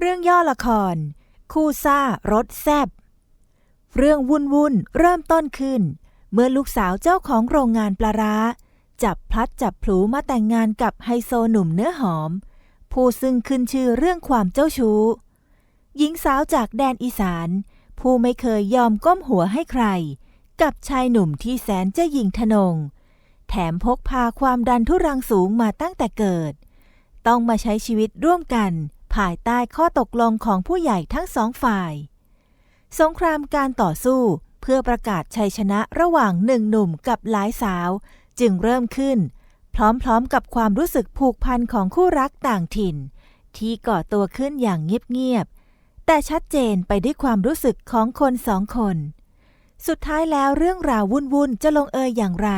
เรื่องย่อละคร คู่ซ่ารถแซบเรื่องวุ่นวุ่นเริ่มต้นขึ้น เมื่อลูกสาวเจ้าของโรงงานปลาร้า จับพลัดจับผลูมาแต่งงานกับไฮโซหนุ่มเนื้อหอม ผู้ซึ่งขึ้นชื่อเรื่องความเจ้าชู้ หญิงสาวจากแดนอีสาน ผู้ไม่เคยยอมก้มหัวให้ใคร กับชายหนุ่มที่แสนจะยิงทะนง แถมพกพาความดันทุรังสูงมาตั้งแต่เกิด ต้องมาใช้ชีวิตร่วมกัน ภายใต้ข้อตกลงของผู้ใหญ่ทั้งสองฝ่าย สงครามการต่อสู้เพื่อประกาศชัยชนะระหว่างหนึ่งหนุ่มกับหลายสาว จึงเริ่มขึ้น พร้อมๆกับความรู้สึกผูกพันของคู่รักต่างถิ่น ที่ก่อตัวขึ้นอย่างเงียบๆแต่ชัดเจนไปด้วยความรู้สึกของคนสองคน สุดท้ายแล้วเรื่องราววุ่นๆจะลงเอยอย่างไร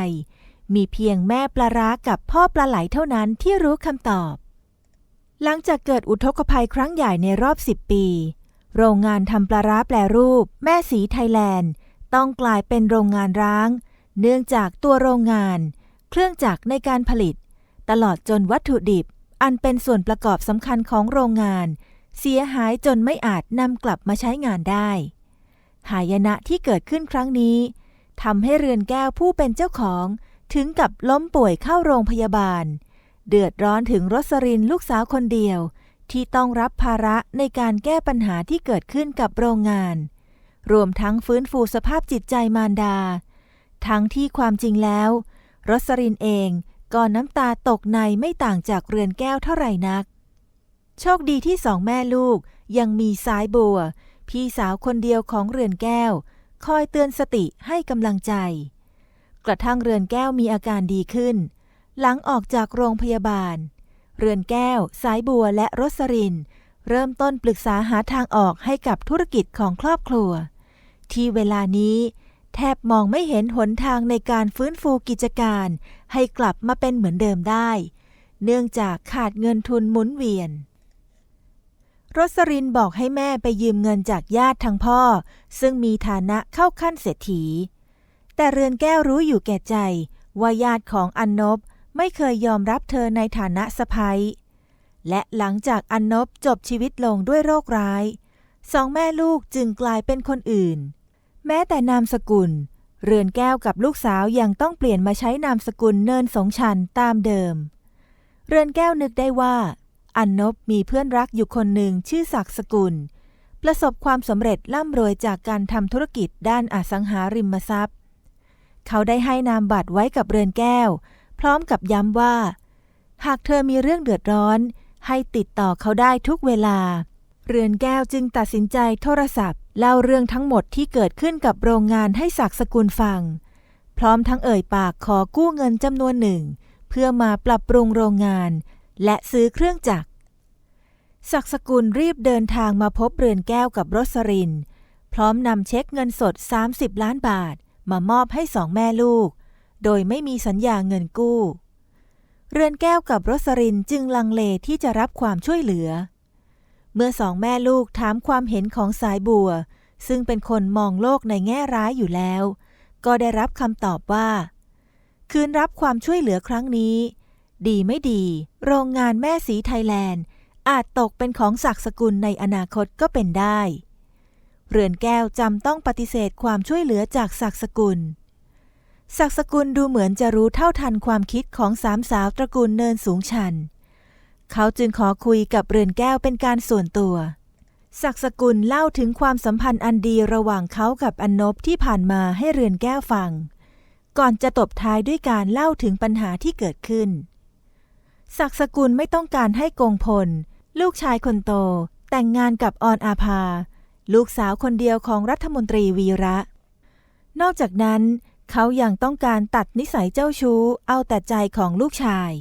มีเพียงแม่ปลาร้ากับพ่อปลาไหลเท่านั้นที่รู้คำตอบ หลังจากเกิดอุทกภัยครั้งใหญ่ในรอบ 10 ปี โรงงานทำปลาร้าแปรรูป แม่สีไทยแลนด์ ต้องกลายเป็นโรงงานร้าง เนื่องจากตัวโรงงาน เครื่องจักรในการผลิต ตลอดจนวัตถุดิบ อันเป็นส่วนประกอบสำคัญของโรงงาน เสียหายจนไม่อาจนำกลับมาใช้งานได้ หายนะที่เกิดขึ้นครั้งนี้ทำให้เรือนแก้วผู้เป็นเจ้าของ ถึงกับล้มป่วยเข้าโรงพยาบาล เดือดร้อนถึงรสรินลูกสาวคนเดียว ที่ต้องรับภาระในการแก้ปัญหาที่เกิดขึ้นกับโรงงาน รวมทั้งฟื้นฟูสภาพจิตใจมารดา ทั้งที่ความจริงแล้ว รสรินเองก็น้ำตาตกในไม่ต่างจากเรือนแก้วเท่าไหร่นัก โชคดีที่สองแม่ลูกยังมีสายบัว พี่สาวคนเดียวของเรือนแก้ว คอยเตือนสติให้กำลังใจ กระทั่งเรือนแก้วมีอาการดีขึ้น หลังออกจากโรงพยาบาล เรือนแก้ว สายบัวและรสริน เริ่มต้นปรึกษาหาทางออกให้กับธุรกิจของครอบครัว ที่เวลานี้ แทบมองไม่เห็นหนทางในการฟื้นฟูกิจการ ให้กลับมาเป็นเหมือนเดิมได้ เนื่องจากขาดเงินทุนหมุนเวียนรสรินบอกให้แม่ไปยืมเงินจากญาติทางพ่อ ซึ่งมีฐานะเข้าขั้นเศรษฐี แต่เรือนแก้วรู้อยู่แก่ใจว่าญาติของอันนบ ไม่เคยยอมรับเธอในฐานะสะพ้ยและหลังจากอันนบจบชีวิตลงด้วยโรคร้าย สองแม่ลูกจึงกลายเป็นคนอื่น แม้แต่นามสกุล เรือนแก้วกับลูกสาวยังต้องเปลี่ยนมาใช้นามสกุลเนินสงชันตามเดิม เรือนแก้วนึกได้ว่า อันนบมีเพื่อนรักอยู่คนหนึ่งชื่อศักสกุล ประสบความสำเร็จร่ำรวยจากการทำธุรกิจด้านอสังหาริมทรัพย์ เขาได้ให้นามบัตรไว้กับเรือนแก้ว พร้อมกับย้ำว่า หากเธอมีเรื่องเดือดร้อน ให้ติดต่อเขาได้ทุกเวลา เรือนแก้วจึงตัดสินใจโทรศัพท์ เล่าเรื่องทั้งหมดที่เกิดขึ้นกับโรงงานให้ศักสกุลฟัง พร้อมทั้งเอ่ยปากขอกู้เงินจำนวนหนึ่ง เพื่อมาปรับปรุงโรงงาน และซื้อเครื่องจักรศักสกุลรีบเดินทางมาพบเรือนแก้วกับรสริน พร้อมนำเช็คเงินสด 30 ล้านบาท มามอบให้สองแม่ลูก โดยไม่มีสัญญาเงินกู้ เรือนแก้วกับรสรินจึงลังเลที่จะรับความช่วยเหลือ เมื่อสองแม่ลูกถามความเห็นของสายบัว ซึ่งเป็นคนมองโลกในแง่ร้ายอยู่แล้ว ก็ได้รับคำตอบว่า คืนรับความช่วยเหลือครั้งนี้ ดีไม่ดี โรงงานแม่สีไทยแลนด์ อาจตกเป็นของศักสกุลในอนาคตก็เป็นได้ เรือนแก้วจำต้องปฏิเสธความช่วยเหลือจากศักสกุล ศักสกุลดูเหมือนจะรู้เท่าทันความคิดของสามสาวตระกูลเนินสูงชัน เขาจึงขอคุยกับเรือนแก้วเป็นการส่วนตัวศักสกุลเล่าถึงความสัมพันธ์อันดีระหว่างเขากับอนนบที่ผ่านมาให้เรือนแก้วฟัง ก่อนจะตบท้ายด้วยการเล่าถึงปัญหาที่เกิดขึ้นศักสกุลไม่ต้องการให้กงพล ลูกชายคนโต แต่งงานกับออนอาภา ลูกสาวคนเดียวของรัฐมนตรีวีระ นอกจากนั้น เขายังต้องการตัดนิสัยเจ้าชู้ เอาแต่ใจของลูกชาย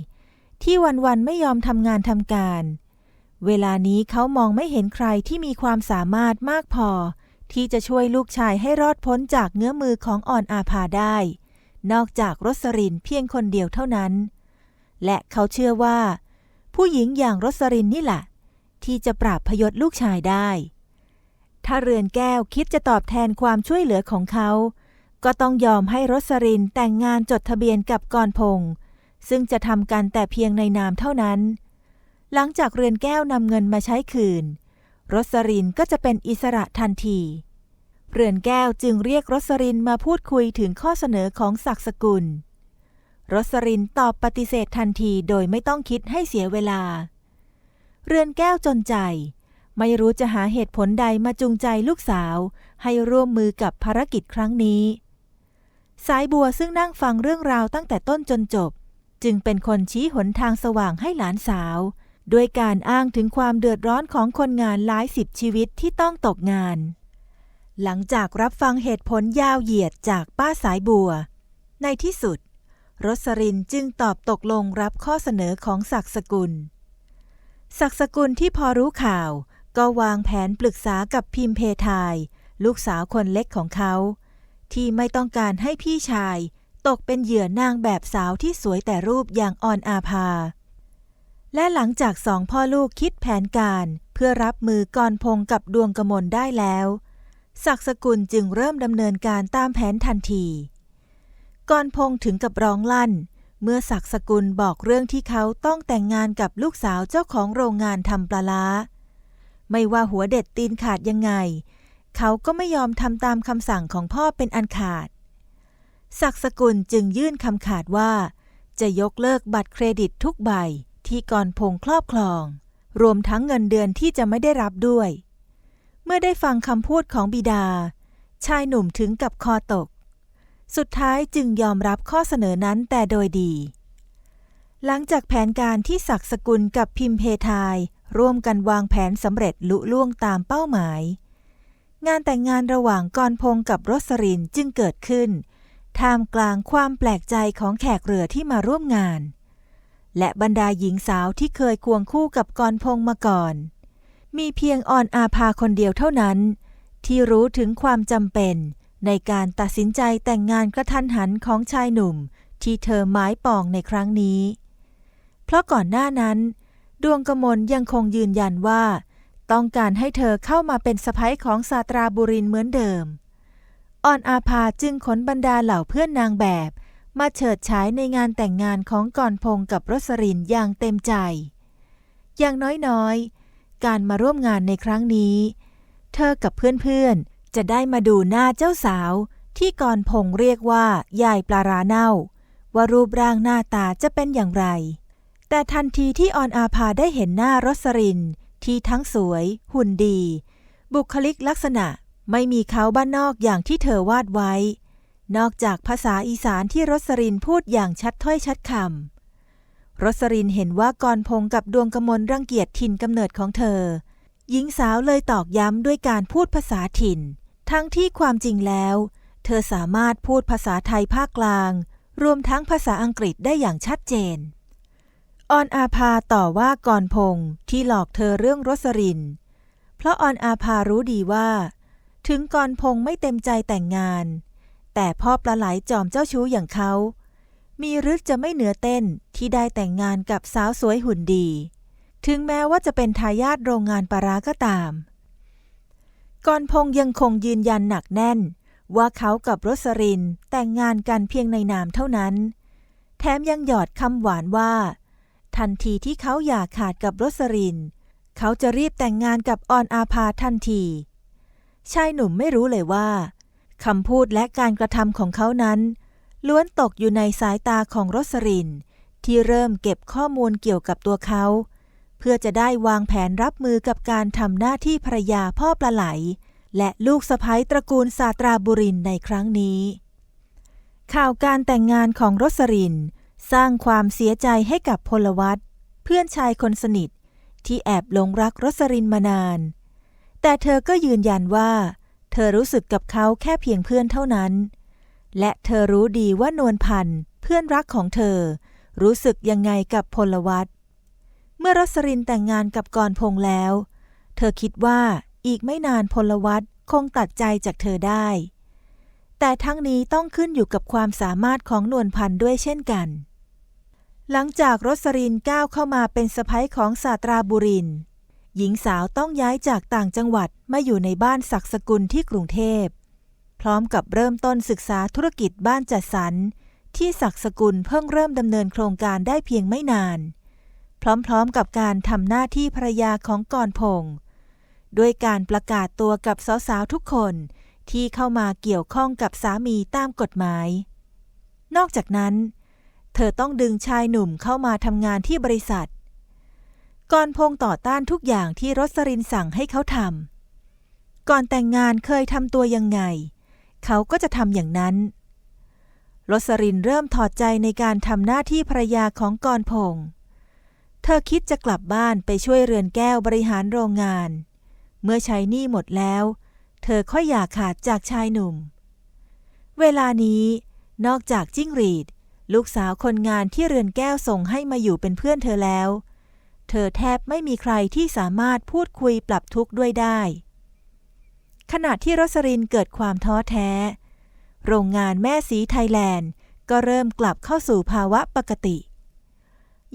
ที่วันๆไม่ยอมทำงานทำการ เวลานี้เขามองไม่เห็นใครที่มีความสามารถมากพอ ที่จะช่วยลูกชายให้รอดพ้นจากเงื้อมือของอ่อนอาภาได้ นอกจากรสรินเพียงคนเดียวเท่านั้น และเขาเชื่อว่า ผู้หญิงอย่างรสรินนี่แหละที่จะปราบพยศลูกชายได้ ถ้าเรือนแก้วคิดจะตอบแทนความช่วยเหลือของเขา ก็ต้องยอมให้รสรินแต่งงานจดทะเบียนกับกรพงษ์ซึ่งจะทำกันแต่เพียงในนามเท่านั้น หลังจากเรือนแก้วนำเงินมาใช้คืน รสรินก็จะเป็นอิสระทันที เรือนแก้วจึงเรียกรสรินมาพูดคุยถึงข้อเสนอของศักสกุล รสรินตอบปฏิเสธทันทีโดยไม่ต้องคิดให้เสียเวลา เรือนแก้วจนใจ ไม่รู้จะหาเหตุผลใดมาจูงใจลูกสาว ให้ร่วมมือกับภารกิจครั้งนี้ สายบัวซึ่งนั่งฟังเรื่องราวตั้งแต่ต้นจนจบ จึงเป็นคนชี้หนทางสว่างให้หลานสาว ด้วยการอ้างถึงความเดือดร้อนของคนงานหลายสิบชีวิตที่ต้องตกงาน หลังจากรับฟังเหตุผลยาวเหยียดจากป้าสายบัว ในที่สุดรสรินจึงตอบตกลงรับข้อเสนอของศักสกุล ศักสกุลที่พอรู้ข่าว ก็วางแผนปรึกษากับพิมเพทาย ลูกสาวคนเล็กของเขา ที่ไม่ต้องการให้พี่ชาย ตกเป็นเหยื่อนางแบบสาวที่สวยแต่รูปอย่างอ่อนอาภา และหลังจากสองพ่อลูกคิดแผนการ เพื่อรับมือกรพงกับดวงกมลได้แล้วศักสกุลจึงเริ่มดำเนินการตามแผนทันทีกรพงถึงกับร้องลั่น เมื่อศักสกุลบอกเรื่องที่เขาต้องแต่งงานกับลูกสาวเจ้าของโรงงานทำปลาล้า ไม่ว่าหัวเด็ดตีนขาดยังไง เขาก็ไม่ยอมทำตามคำสั่งของพ่อเป็นอันขาด ศักสกุลจึงยื่นคำขาดว่า จะยกเลิกบัตรเครดิตทุกใบที่กรพงครอบครอง รวมทั้งเงินเดือนที่จะไม่ได้รับด้วย เมื่อได้ฟังคำพูดของบิดา ชายหนุ่มถึงกับคอตก สุดท้ายจึงยอมรับข้อเสนอนั้นแต่โดยดี หลังจากแผนการที่ศักสกุลกับพิมเพทายร่วมกันวางแผนสำเร็จลุล่วงตามเป้าหมาย งานแต่งงานระหว่างกรพงกับรสรินจึงเกิดขึ้น ท่ามกลางความแปลกใจของแขกเรือที่มาร่วมงาน และบรรดาหญิงสาวที่เคยควงคู่กับกรพงมาก่อน มีเพียงออนอาภาคนเดียวเท่านั้น ที่รู้ถึงความจำเป็นในการตัดสินใจแต่งงานกระทันหันของชายหนุ่มที่เธอหมายปองในครั้งนี้ เพราะก่อนหน้านั้น ดวงกมลยังคงยืนยันว่า ต้องการให้เธอเข้ามาเป็นสะพ้ยของสาตราบุรินเหมือนเดิมออนอาภาจึงขนบรรดาเหล่าเพื่อนนางแบบ มาเฉิดฉายในงานแต่งงานของกรพงกับรสรินอย่างเต็มใจ อย่างน้อยๆ การมาร่วมงานในครั้งนี้ เธอกับเพื่อนๆ จะได้มาดูหน้าเจ้าสาว ที่กรพงเรียกว่ายายปลาราเน่า ว่ารูปร่างหน้าตาจะเป็นอย่างไร แต่ทันทีที่ออนอาภาได้เห็นหน้ารสริน ที่ทั้งสวยหุ่นดี บุคลิกลักษณะไม่มีเขาบ้านนอกอย่างที่เธอวาดไว้ นอกจากภาษาอีสานที่รสรินพูดอย่างชัดถ้อยชัดคำรสรินเห็นว่ากรพงกับดวงกมลรังเกียจถิ่นกำเนิดของเธอ หญิงสาวเลยตอกย้ำด้วยการพูดภาษาถิ่น ทั้งที่ความจริงแล้ว เธอสามารถพูดภาษาไทยภาคกลาง รวมทั้งภาษาอังกฤษได้อย่างชัดเจน ออนอาภาต่อว่ากรพงที่หลอกเธอเรื่องรสริน เพราะออนอาภารู้ดีว่า ถึงกรพงไม่เต็มใจแต่งงาน แต่พ่อปลาไหลจอมเจ้าชู้อย่างเขา มีฤทธิ์จะไม่เหนือเต้นที่ได้แต่งงานกับสาวสวยหุ่นดี ถึงแม้ว่าจะเป็นทายาทโรงงานปลาร้าก็ตามกรพงยังคงยืนยันหนักแน่น ว่าเขากับรสรินแต่งงานกันเพียงในนามเท่านั้น แถมยังหยอดคำหวานว่า ทันทีที่เขาอยากขาดกับรสริน เขาจะรีบแต่งงานกับออนอาภาทันที ชายหนุ่มไม่รู้เลยว่าคำพูดและการกระทำของเขานั้น ล้วนตกอยู่ในสายตาของรสริน ที่เริ่มเก็บข้อมูลเกี่ยวกับตัวเขา เพื่อจะได้วางแผนรับมือกับการทำหน้าที่ภรรยาพ่อปลาไหล และลูกสะใภ้ตระกูลสาตราบุรินในครั้งนี้ ข่าวการแต่งงานของรสริน สร้างความเสียใจให้กับพลวัตเพื่อนชายคนสนิทที่แอบหลงรักรสรินมานาน แต่เธอก็ยืนยันว่า เธอรู้สึกกับเขาแค่เพียงเพื่อนเท่านั้น และเธอรู้ดีว่านวลพันธ์เพื่อนรักของเธอ รู้สึกยังไงกับพลวัตเมื่อรสรินแต่งงานกับกรพงแล้ว เธอคิดว่าอีกไม่นานพลวัตคงตัดใจจากเธอได้ แต่ทั้งนี้ต้องขึ้นอยู่กับความสามารถของนวลพันธ์ด้วยเช่นกัน หลังจากรสรินก้าวเข้ามาเป็นสะพ้ยของสาตราบุริน หญิงสาวต้องย้ายจากต่างจังหวัดมาอยู่ในบ้านศักสกุลที่กรุงเทพ พร้อมกับเริ่มต้นศึกษาธุรกิจบ้านจัดสรร ที่ศักสกุลเพิ่งเริ่มดำเนินโครงการได้เพียงไม่นาน พร้อมๆกับการทำหน้าที่ภรรยาของกรพงษ์ด้วยการประกาศตัวกับสาวๆทุกคนที่เข้ามาเกี่ยวข้องกับสามีตามกฎหมาย นอกจากนั้น ธอต้องดึงชายหนุ่มเข้ามาทำงานที่บริษัท กรพงษ์ต่อต้านทุกอย่างที่รสรินสั่งให้เขาทำ ก่อนแต่งงานเคยทำตัวยังไง เขาก็จะทำอย่างนั้น รสรินเริ่มถอดใจในการทำหน้าที่ภรรยาของกรพงษ์เธอคิดจะกลับบ้านไปช่วยเรือนแก้วบริหารโรงงาน เมื่อใช้หนี้หมดแล้ว เธอค่อยอยากขาดจากชายหนุ่ม เวลานี้นอกจากจิ้งหรีด ลูกสาวคนงานที่เรือนแก้วส่งให้มาอยู่เป็นเพื่อนเธอแล้ว เธอแทบไม่มีใครที่สามารถพูดคุยปรับทุกข์ด้วยได้ ขณะที่รสรินเกิดความท้อแท้ โรงงานแม่สีไทยแลนด์ ก็เริ่มกลับเข้าสู่ภาวะปกติ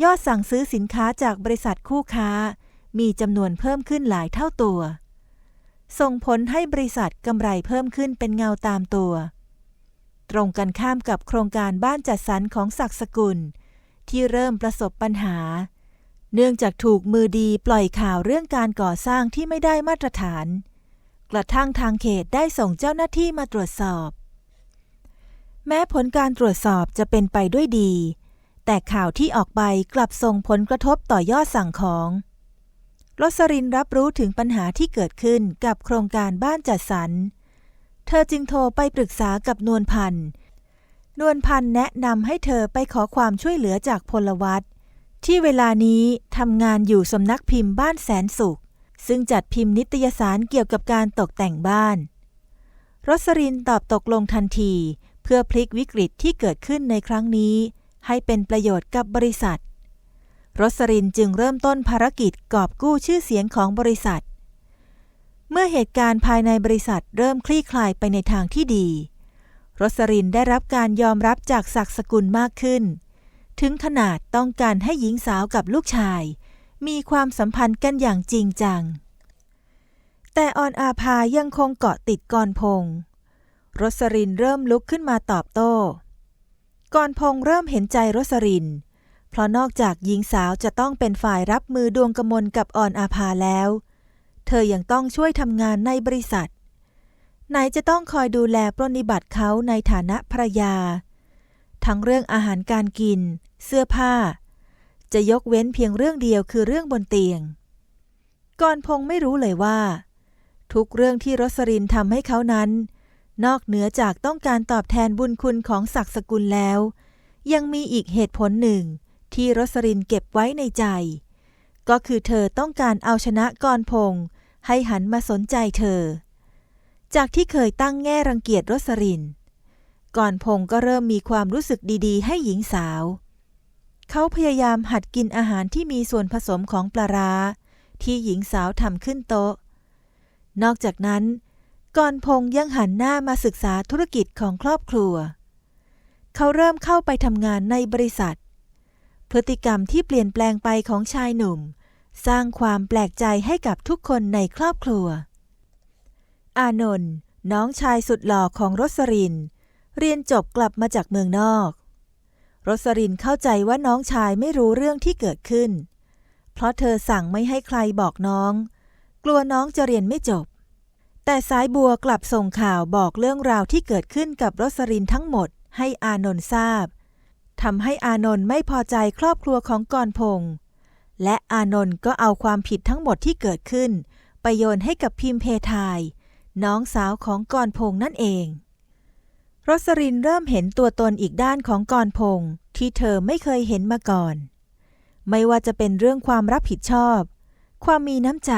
ยอดสั่งซื้อสินค้าจากบริษัทคู่ค้า มีจำนวนเพิ่มขึ้นหลายเท่าตัว ส่งผลให้บริษัทกำไรเพิ่มขึ้นเป็นเงาตามตัว ตรงกันข้ามกับโครงการบ้านจัดสรรของศักสกุล ที่เริ่มประสบปัญหา เนื่องจากถูกมือดีปล่อยข่าวเรื่องการก่อสร้างที่ไม่ได้มาตรฐาน กระทั่งทางเขตได้ส่งเจ้าหน้าที่มาตรวจสอบ แม้ผลการตรวจสอบจะเป็นไปด้วยดี แต่ข่าวที่ออกไปกลับส่งผลกระทบต่อยอดสั่งของรสรินรับรู้ถึงปัญหาที่เกิดขึ้นกับโครงการบ้านจัดสรร เธอจึงโทรไปปรึกษากับนวลพันธ์ นวลพันธ์แนะนำให้เธอไปขอความช่วยเหลือจากพลวัตที่เวลานี้ทำงานอยู่สำนักพิมพ์บ้านแสนสุข ซึ่งจัดพิมพ์นิตยสารเกี่ยวกับการตกแต่งบ้าน รสรินตอบตกลงทันที เพื่อพลิกวิกฤตที่เกิดขึ้นในครั้งนี้ ให้เป็นประโยชน์กับบริษัท รสรินจึงเริ่มต้นภารกิจกอบกู้ชื่อเสียงของบริษัท เมื่อเหตุการณ์ภายในบริษัทเริ่มคลี่คลายไปในทางที่ดี รสรินได้รับการยอมรับจากศักสกุลมากขึ้น ถึงขนาดต้องการให้หญิงสาวกับลูกชาย มีความสัมพันธ์กันอย่างจริงจัง แต่ออนอาภายังคงเกาะติดกรพงษ์รสรินเริ่มลุกขึ้นมาตอบโต้กรพงษ์เริ่มเห็นใจรสริน เพราะนอกจากหญิงสาวจะต้องเป็นฝ่ายรับมือดวงกมลกับออนอาภาแล้วเเธอยังต้องช่วยทำงานในบริษัท ไหนจะต้องคอยดูแลปรนนิบัติเขาในฐานะภรยา ทั้งเรื่องอาหารการกิน เสื้อผ้า จะยกเว้นเพียงเรื่องเดียวคือเรื่องบนเตียงกรพงษ์ไม่รู้เลยว่า ทุกเรื่องที่รสรินทำให้เขานั้น นอกเหนือจากต้องการตอบแทนบุญคุณของศักดิ์สกุลแล้ว ยังมีอีกเหตุผลหนึ่งที่รสรินเก็บไว้ในใจก็คือเธอต้องการเอาชนะกรพงษ์ ให้หันมาสนใจเธอ จากที่เคยตั้งแง่รังเกียจรสรินกรพงษ์ก็เริ่มมีความรู้สึกดีๆ ให้หญิงสาว เขาพยายามหัดกินอาหารที่มีส่วนผสมของปลาร้า ที่หญิงสาวทำขึ้นโต๊ะ นอกจากนั้นกรพงษ์ยังหันหน้ามาศึกษาธุรกิจของครอบครัว เขาเริ่มเข้าไปทำงานในบริษัท พฤติกรรมที่เปลี่ยนแปลงไปของชายหนุ่ม สร้างความแปลกใจให้กับทุกคนในครอบครัว อานนท์น้องชายสุดหล่อของรสริน เรียนจบกลับมาจากเมืองนอก รสรินเข้าใจว่าน้องชายไม่รู้เรื่องที่เกิดขึ้น เพราะเธอสั่งไม่ให้ใครบอกน้อง กลัวน้องจะเรียนไม่จบ แต่สายบัวกลับส่งข่าวบอกเรื่องราวที่เกิดขึ้นกับรสรินทั้งหมดให้อานนท์ทราบทำให้อานนท์ไม่พอใจครอบครัวของกรพงษ์ และอานนท์ก็เอาความผิดทั้งหมดที่เกิดขึ้น ไปโยนให้กับพิมเพทาย น้องสาวของกรพงษ์นั่นเองรสรินเริ่มเห็นตัวตนอีกด้านของกรพงษ์ที่เธอไม่เคยเห็นมาก่อน ไม่ว่าจะเป็นเรื่องความรับผิดชอบ ความมีน้ำใจ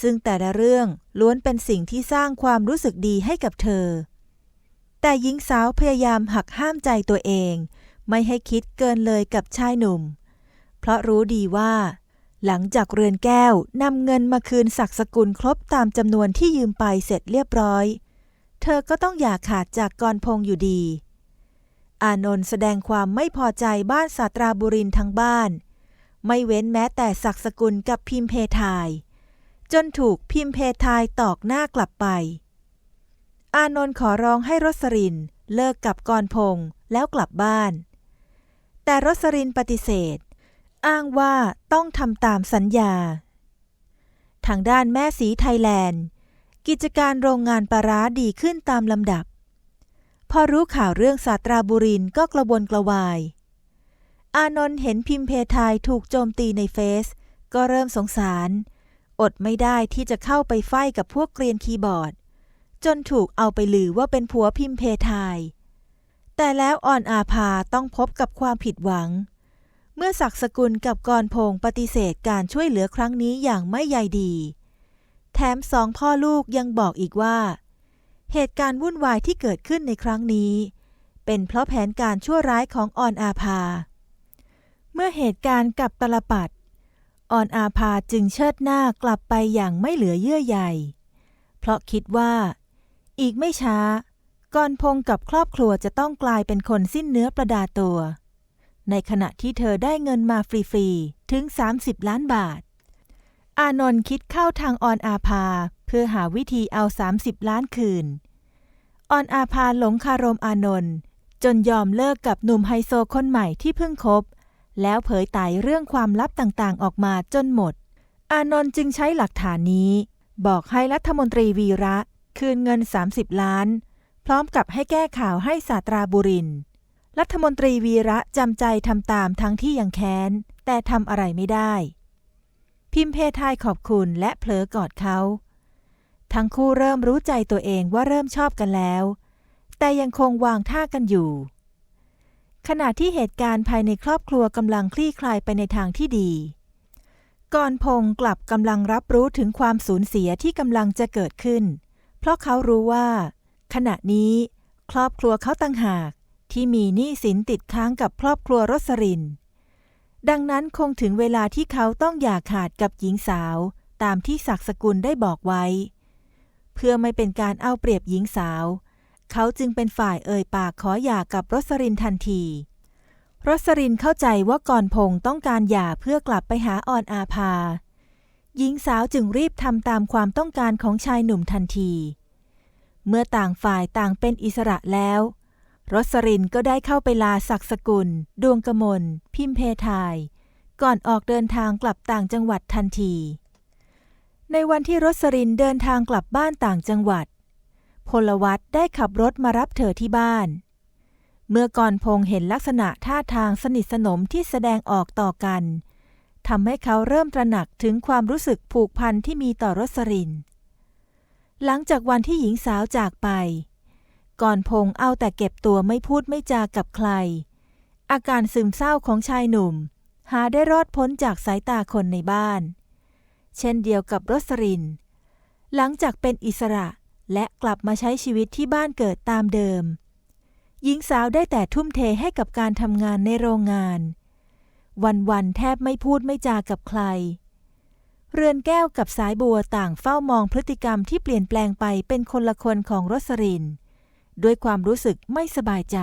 ซึ่งแต่ละเรื่องล้วนเป็นสิ่งที่สร้างความรู้สึกดีให้กับเธอ แต่หญิงสาวพยายามหักห้ามใจตัวเอง ไม่ให้คิดเกินเลยกับชายหนุ่ม เพราะรู้ดีว่า หลังจากเรือนแก้วนำเงินมาคืนศักสกุลครบตามจำนวนที่ยืมไปเสร็จเรียบร้อย เธอก็ต้องอย่าขาดจากกรพงอยู่ดี อานนท์แสดงความไม่พอใจบ้านสาตราบุรินทั้งบ้าน ไม่เว้นแม้แต่ศักสกุลกับพิมเพทาย จนถูกพิมเพทายตอกหน้ากลับไป อานนท์ขอร้องให้รสรินเลิกกับกรพง์แล้วกลับบ้าน แต่รสรินปฏิเสธ อ้างว่าต้องทำตามสัญญา ทางด้านแม่สีไทยแลนด์ กิจการโรงงานปลาร้าดีขึ้นตามลำดับ พอรู้ข่าวเรื่องสาตราบุรินก็กระวนกระวาย อานนท์เห็นพิมพ์เพทายถูกโจมตีในเฟซก็เริ่มสงสาร อดไม่ได้ที่จะเข้าไปไฟกับพวกเกรียนคีย์บอร์ด จนถูกเอาไปลือว่าเป็นผัวพิมพ์เพทาย แต่แล้วอ่อนอาภาต้องพบกับความผิดหวัง เมื่อศักสกุลกับกรพงศ์ปฏิเสธการช่วยเหลือครั้งนี้อย่างไม่ใยดี แถมสองพ่อลูกยังบอกอีกว่า เหตุการณ์วุ่นวายที่เกิดขึ้นในครั้งนี้ เป็นเพราะแผนการชั่วร้ายของออนอาภา เมื่อเหตุการณ์กับตลปัดออนอาภาจึงเชิดหน้ากลับไปอย่างไม่เหลือเยื่อใยเพราะคิดว่า อีกไม่ช้า กรพงศ์กับครอบครัวจะต้องกลายเป็นคนสิ้นเนื้อประดาตัว ในขณะที่เธอได้เงินมาฟรีๆ ถึง 30 ล้านบาท อานนท์คิดเข้าทางออนอาภา เพื่อหาวิธีเอา 30 ล้านคืน ออนอาภาหลงคารมอานนท์จนยอมเลิกกับหนุ่มไฮโซคนใหม่ที่เพิ่งคบ แล้วเผยไตเรื่องความลับต่างๆ ออกมาจนหมด อานนท์จึงใช้หลักฐานนี้ บอกให้รัฐมนตรีวีระคืนเงิน 30 ล้าน พร้อมกับให้แก้ข่าวให้สาตราบุรินทร์ รัฐมนตรีวีระจำใจทำตามทั้งที่ยังแค้น แต่ทำอะไรไม่ได้ พิมเพทายขอบคุณและเผลอกอดเขา ทั้งคู่เริ่มรู้ใจตัวเองว่าเริ่มชอบกันแล้ว แต่ยังคงวางท่ากันอยู่ ขณะที่เหตุการณ์ภายในครอบครัวกำลังคลี่คลายไปในทางที่ดีกรพงกลับกำลังรับรู้ถึงความสูญเสียที่กำลังจะเกิดขึ้น เพราะเขารู้ว่า ขณะนี้ ครอบครัวเขาต่างหาก ที่มีหนี้สินติดค้างกับครอบครัวรสริน ดังนั้นคงถึงเวลาที่เขาต้องอย่าขาดกับหญิงสาวตามที่ศักสกุลได้บอกไว้ เพื่อไม่เป็นการเอาเปรียบหญิงสาว เขาจึงเป็นฝ่ายเอ่ยปากขอหย่ากับรสรินทันที รสรินเข้าใจว่ากรพงศ์ต้องการหย่าเพื่อกลับไปหาออนอาภา หญิงสาวจึงรีบทำตามความต้องการของชายหนุ่มทันที เมื่อต่างฝ่ายต่างเป็นอิสระแล้ว รสรินก็ได้เข้าไปลาศักดิ์สกุล ดวงกมล พิมเพทาย ก่อนออกเดินทางกลับต่างจังหวัดทันที ในวันที่รสรินเดินทางกลับบ้านต่างจังหวัด พลวัตได้ขับรถมารับเธอที่บ้าน เมื่อกรพงเห็นลักษณะท่าทางสนิทสนมที่แสดงออกต่อกันทำให้เขาเริ่มตระหนักถึงความรู้สึกผูกพันที่มีต่อรสริน หลังจากวันที่หญิงสาวจากไป ก่อนพงษ์เอาแต่เก็บตัวไม่พูดไม่จากับใคร อาการซึมเศร้าของชายหนุ่ม หาได้รอดพ้นจากสายตาคนในบ้าน เช่นเดียวกับรสริน หลังจากเป็นอิสระและกลับมาใช้ชีวิตที่บ้านเกิดตามเดิม หญิงสาวได้แต่ทุ่มเทให้กับการทำงานในโรงงาน วันๆแทบไม่พูดไม่จากับใคร เรือนแก้วกับสายบัวต่างเฝ้ามองพฤติกรรมที่เปลี่ยนแปลงไปเป็นคนละคนของรสริน ด้วยความรู้สึกไม่สบายใจ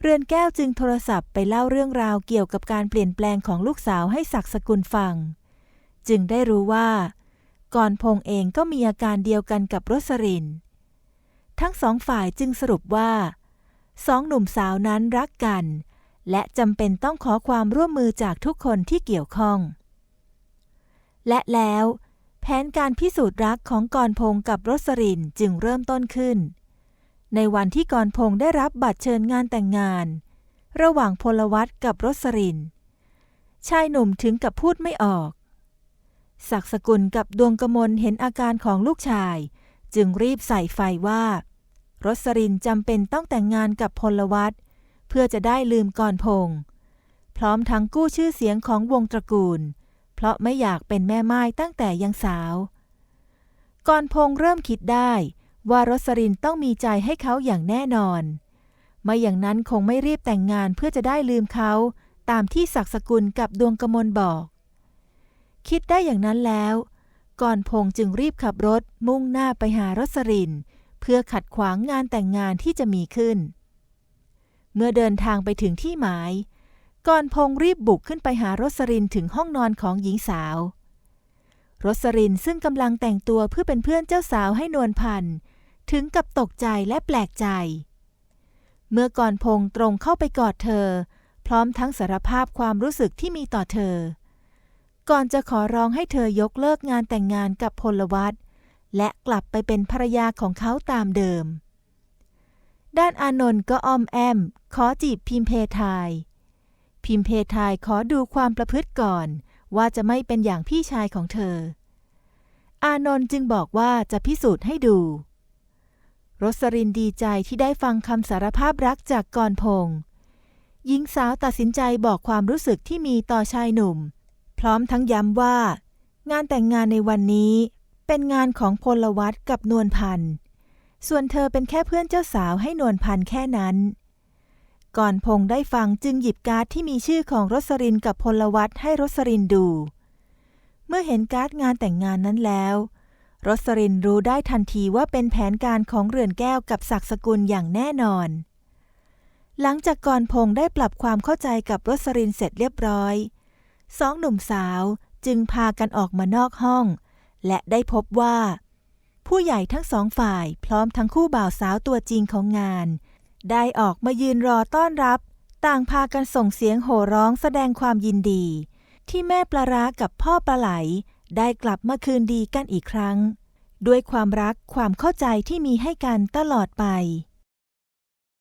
เรือนแก้วจึงโทรศัพท์ไปเล่าเรื่องราวเกี่ยวกับการเปลี่ยนแปลงของลูกสาวให้ศักสกุลฟัง จึงได้รู้ว่า ก่อนพงษ์เองก็มีอาการเดียวกันกับรสริน ทั้งสองฝ่ายจึงสรุปว่าสองหนุ่มสาวนั้นรักกัน และจำเป็นต้องขอความร่วมมือจากทุกคนที่เกี่ยวข้อง และแล้ว แผนการพิสูจน์รักของกรพงษ์กับรสรินจึงเริ่มต้นขึ้น ในวันที่กรพงษ์ได้รับบัตรเชิญงานแต่งงาน ระหว่างพลวัตกับรสริน ชายหนุ่มถึงกับพูดไม่ออก ศักสกุลกับดวงกมลเห็นอาการของลูกชาย จึงรีบใส่ไฟว่า รสรินจำเป็นต้องแต่งงานกับพลวัตเพื่อจะได้ลืมกรพงษ์พร้อมทั้งกู้ชื่อเสียงของวงตระกูล เพราะไม่อยากเป็นแม่ไม้ตั้งแต่ยังสาว กรพงษ์เริ่มคิดได้ ว่ารสรินต้องมีใจให้เขาอย่างแน่นอน ไม่อย่างนั้นคงไม่รีบแต่งงานเพื่อจะได้ลืมเขาตามที่ศักสกุลกับดวงกมลบอก คิดได้อย่างนั้นแล้ว ก่อนพงษ์จึงรีบขับรถมุ่งหน้าไปหารสริน เพื่อขัดขวางงานแต่งงานที่จะมีขึ้น เมื่อเดินทางไปถึงที่หมาย ก่อนพงษ์รีบบุกขึ้นไปหารสรินถึงห้องนอนของหญิงสาวรสรินซึ่งกำลังแต่งตัวเพื่อเป็นเพื่อนเจ้าสาวให้นวลพันธ์ ถึงกับตกใจและแปลกใจ เมื่อก่อนพงษ์ตรงเข้าไปกอดเธอ พร้อมทั้งสารภาพความรู้สึกที่มีต่อเธอ ก่อนจะขอร้องให้เธอยกเลิกงานแต่งงานกับพลวัตและกลับไปเป็นภรรยาของเขาตามเดิม ด้านอานนท์ก็อ้อมแอม ขอจีบพิมเพทาย พิมเพทายขอดูความประพฤติก่อน ว่าจะไม่เป็นอย่างพี่ชายของเธอ อานนท์จึงบอกว่าจะพิสูจน์ให้ดู รสรินดีใจที่ได้ฟังคำสารภาพรักจากกรพงษ์หญิงสาวตัดสินใจบอกความรู้สึกที่มีต่อชายหนุ่ม พร้อมทั้งย้ำว่า งานแต่งงานในวันนี้ เป็นงานของพลวัตกับนวลพันธ์ส่วนเธอเป็นแค่เพื่อนเจ้าสาวให้นวลพันธ์แค่นั้น ก่อนพงษ์ได้ฟังจึงหยิบการ์ดที่มีชื่อของรสรินกับพลวัตให้รสรินดู เมื่อเห็นการ์ดงานแต่งงานนั้นแล้ว รสรินรู้ได้ทันทีว่าเป็นแผนการของเรือนแก้วกับศักสกุลอย่างแน่นอน หลังจากก่อนพงษ์ได้ปรับความเข้าใจกับรสรินเสร็จเรียบร้อย สองหนุ่มสาวจึงพากันออกมานอกห้อง และได้พบว่า ผู้ใหญ่ทั้งสองฝ่ายพร้อมทั้งคู่บ่าวสาวตัวจริงของงาน ได้ออกมายืนรอต้อนรับ ต่างพากันส่งเสียงโห่ร้องแสดงความยินดี ที่แม่ปลาร้ากับพ่อปลาไหล ได้กลับมาคืนดีกันอีกครั้ง ด้วยความรักความเข้าใจที่มีให้กันตลอดไป